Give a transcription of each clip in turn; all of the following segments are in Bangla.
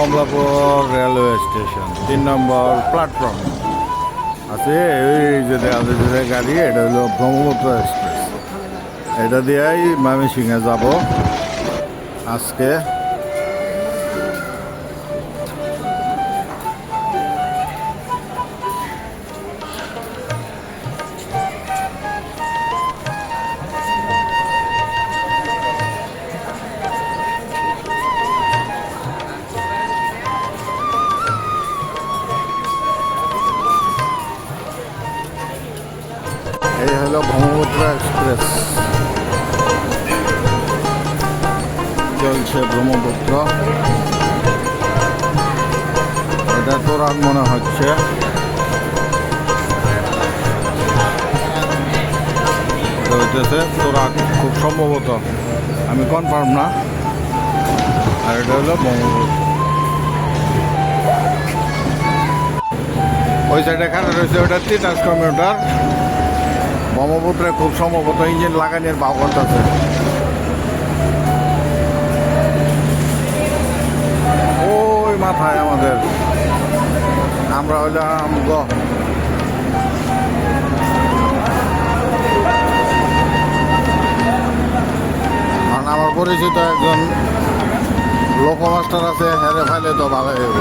কমলাপুর রেলওয়ে স্টেশন, তিন নম্বর প্ল্যাটফর্ম আছে এই যে দেখা যাচ্ছে গাড়ি, এটা হলো ব্রহ্মপুত্র এক্সপ্রেস এটা দিয়েই ময়মনসিংহে যাব। আজকে এটা মনে হচ্ছে। তোরাক খুব সম্ভবত। আমি কনফার্ম না। আর এটা হলো ব্রহ্মপুত্র ওই সাইডে খারাপ রয়েছে, ওটা তিতাস কমিউটার ব্রহ্মপুত্রে খুব সম্ভবত ইঞ্জিন লাগানোর ভাব করতেছে। ওই মাথায় আমাদের। আমরা হইলাম গ। আমার পরিচিত একজন লোক মাস্টার আছে, হেরে ফাইলে তো ভালো হইব।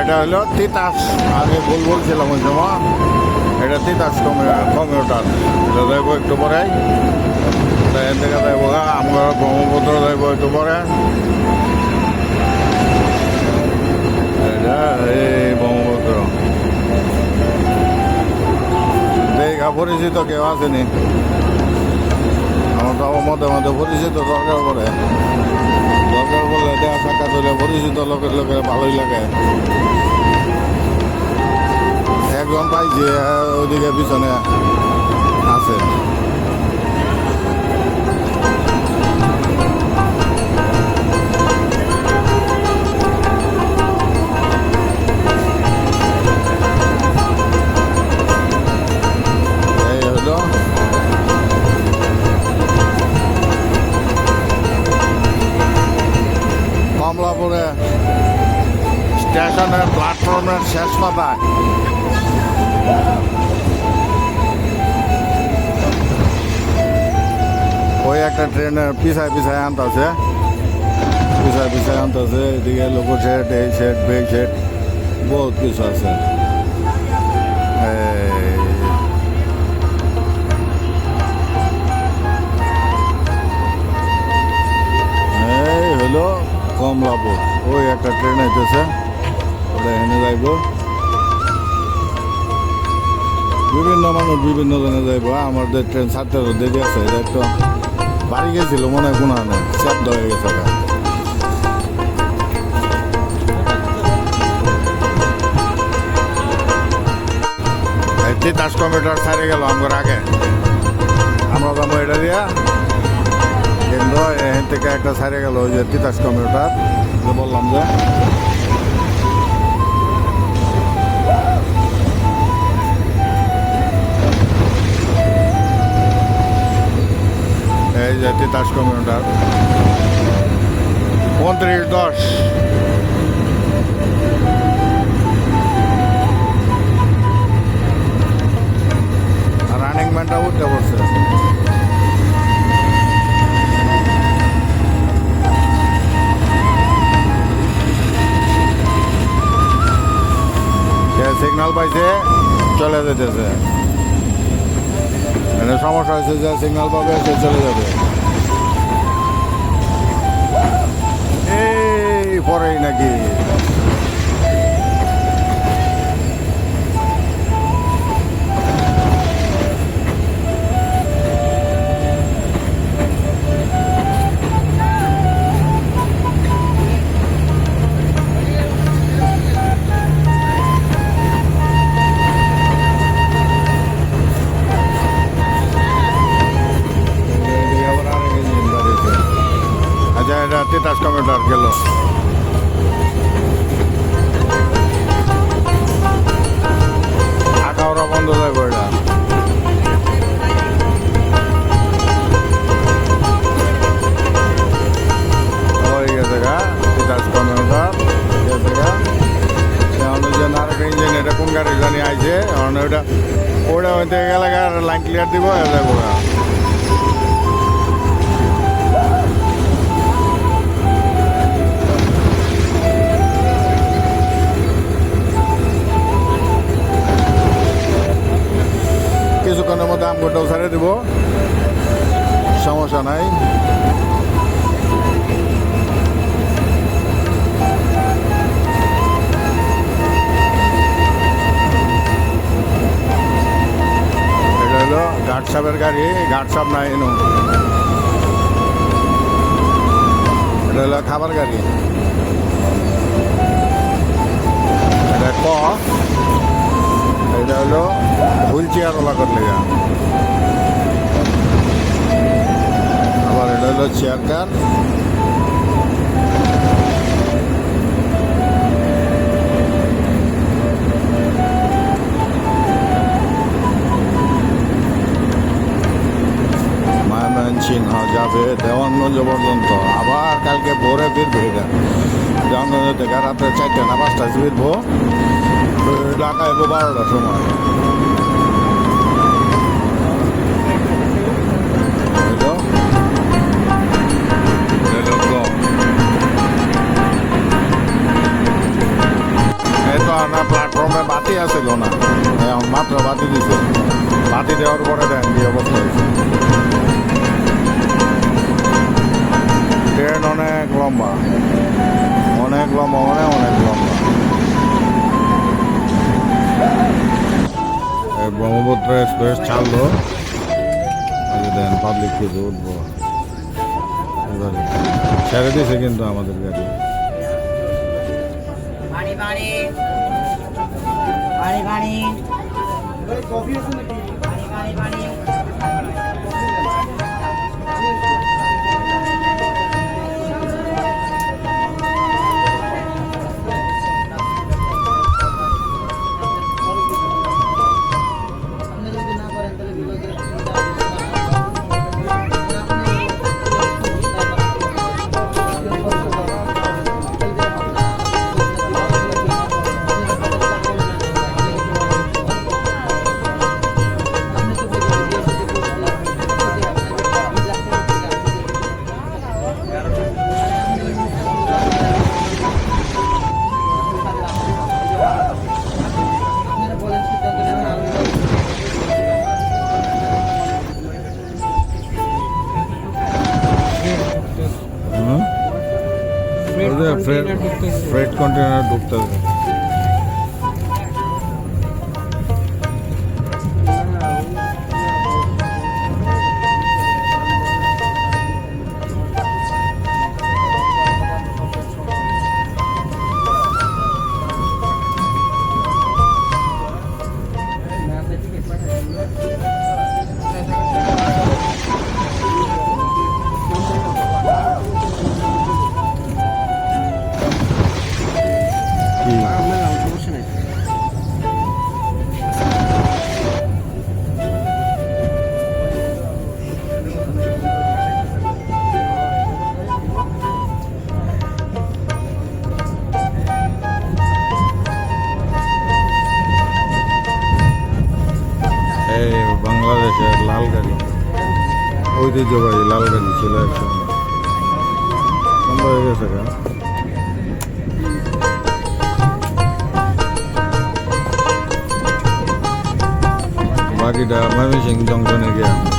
এটা হলো তিতাস। আমি ভুল বলছিলাম ওই সময়। এটা তিতাস কমিউটার। এটা যাইব একটু পরে এখান থেকে যাইব আমরা ব্রহ্মপুত্র যাইব একটু পরে এই ব্রহ্মপুত্র দেখা পরিচিত কেউ আসেনি আমার তো মধ্যে মধ্যে পরিচিত দরকার পড়ে দরকার পড়লে দেখা সাক্ষাৎ হলে পরিচিত লোকের লোকের ভালোই লাগে। একজন পাইছি ওইদিকে পিছনে আছে। ওই একটা ট্রেনের পিছায় পিছায় আনতেছে। পিছায় পিছায় আনতেছে, এদিকে লোকো সেট এই সেট বে সেট বহুত কিছু আছে। এই হলো কমলাপুর। ওই একটা ট্রেন আইতেছে, ওটা এখানে যাইব। বিভিন্ন মানুষ বিভিন্ন জনে যাইব, আমাদের ট্রেন ছাড়তে দেরি আছে এটা একটু বাড়ি গেছিল, মনে হয় কোনো নেই শব্দ হয়ে গেছে তিতাস কম্পিউটার ছাড়ে গেল আমার আগে। আমরা যাব এটা দিয়া। কিন্তু এখান থেকে একটা ছাড়ে গেল ওই যে তিতাস কম্পিউটার। বললাম যে এই যে তিতাস কম্পিউটার উনত্রিশ দশ। রানিং ম্যানটা উঠতে বসছে সিগন্যাল পাইছে চলে যেতেছে। মানে সমস্যা হয়েছে যে সিগন্যাল পাবে সে চলে যাবে। এই পরেই নাকি। তেতাশ কিলোমিটার গেল। আঠারো বন্ধ যাইব এটা কোন গাড়ি জানি আইছে? ওটা ওটা হইতে গেলে লাইন ক্লিয়ার দিব এটা মধ্যে আমগুলোটাও ছেড়ে দিব। সমস্যা নাই। এটা ঘাট সাহেবের গাড়ি ঘাট সাহেব নাই, এনো। এটা হলো খাবার গাড়ি। এটা ক? এটা হলো হুইল চেয়ার ওলা করলে আবার এটা হলো চেয়ার কার ময়মনসিংহ যাবে দেওয়ানগঞ্জ পর্যন্ত আবার কালকে ভোরে ফিরবে এটা। দেওয়ানগঞ্জ থেকে রাত্রে চারটে না পাঁচটা ফিরবো। ঢাকা এবো বারোটার সময়। না প্ল্যাটফর্মে বাতি আছিল না। এখন মাত্র বাতি দিছে। বাতি দেওয়ার পরে দেন কি অবস্থা ট্রেন অনেক লম্বা। অনেক লম্বা, অনেক অনেক লম্বা। ব্রহ্মপুত্র এক্সপ্রেস ছাড়লো দেন পাবলিক কিছু উঠবো। ছেড়ে দিয়েছে কিন্তু আমাদের গাড়ি। পানি পানি পানি ফ্রেড কন্টেনার ঢুকতে কি লাল গাড়ি ছিল একসময় বন্ধ হয়ে গেছে কেন বাকিটা ময়মনসিং জংশনে গিয়া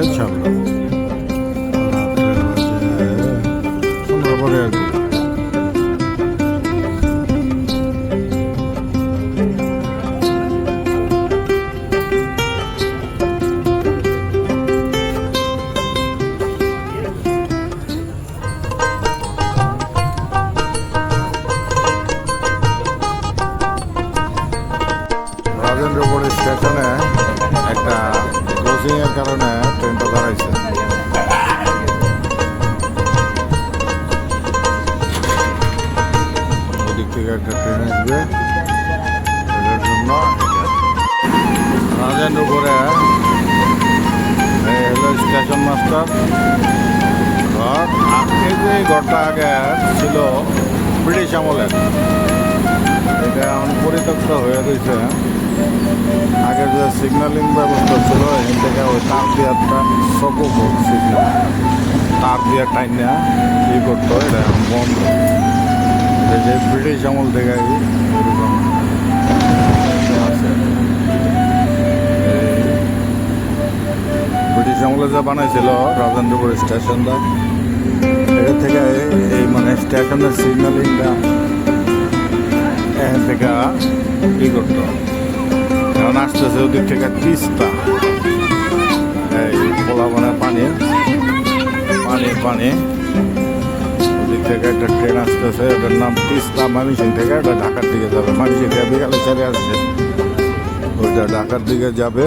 থেকে ছাড়লাম সুন্দরবনের রাজেন্দ্রপুরের স্টেশনে একটা ক্লোজিংয়ের কারণে মাস্টার ঘর আগে যে ঘরটা আগে ছিল ব্রিটিশ আমলের এটা এখন পরিত্যক্ত হয়ে রয়েছে আগে যে সিগন্যালিং ব্যবস্থা ছিল এখান থেকে ওই তার দিয়ারটা সকো সিগন্যাল তার দিয়ে টাইম না ই করতো, এটা বন্ধ। যে ব্রিটিশ আমল থেকে এরকম আমলে যে বানাইছিল, রাজেন্দ্রপুর স্টেশনটা, এটা থেকে এই মানে স্টেশনের সিগন্যালিংটা এখান থেকে ই করতো। এখন আসতেছে ওদিক থেকে তিস্তা। এই পোলা মানে পানি পানি পানি। ওদিক থেকে একটা ট্রেন আসতেছে, ওটার নাম তিস্তা মামিসিং থেকে, ওটা ঢাকার দিকে যাবে। মামিসিং থেকে বিকালে ছেড়ে আসছে ওইটা ঢাকার দিকে যাবে।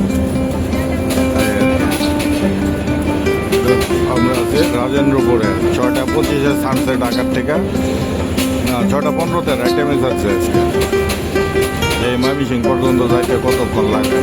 রাজেন্দ্রপুরে ছয়টা পঁচিশে সানসেট ঢাকার থেকে। না ছটা পনেরোতে রাইট টাইমে যাচ্ছে আজকে। এই সিং পর্যন্ত যাইতে কতক্ষণ লাগে।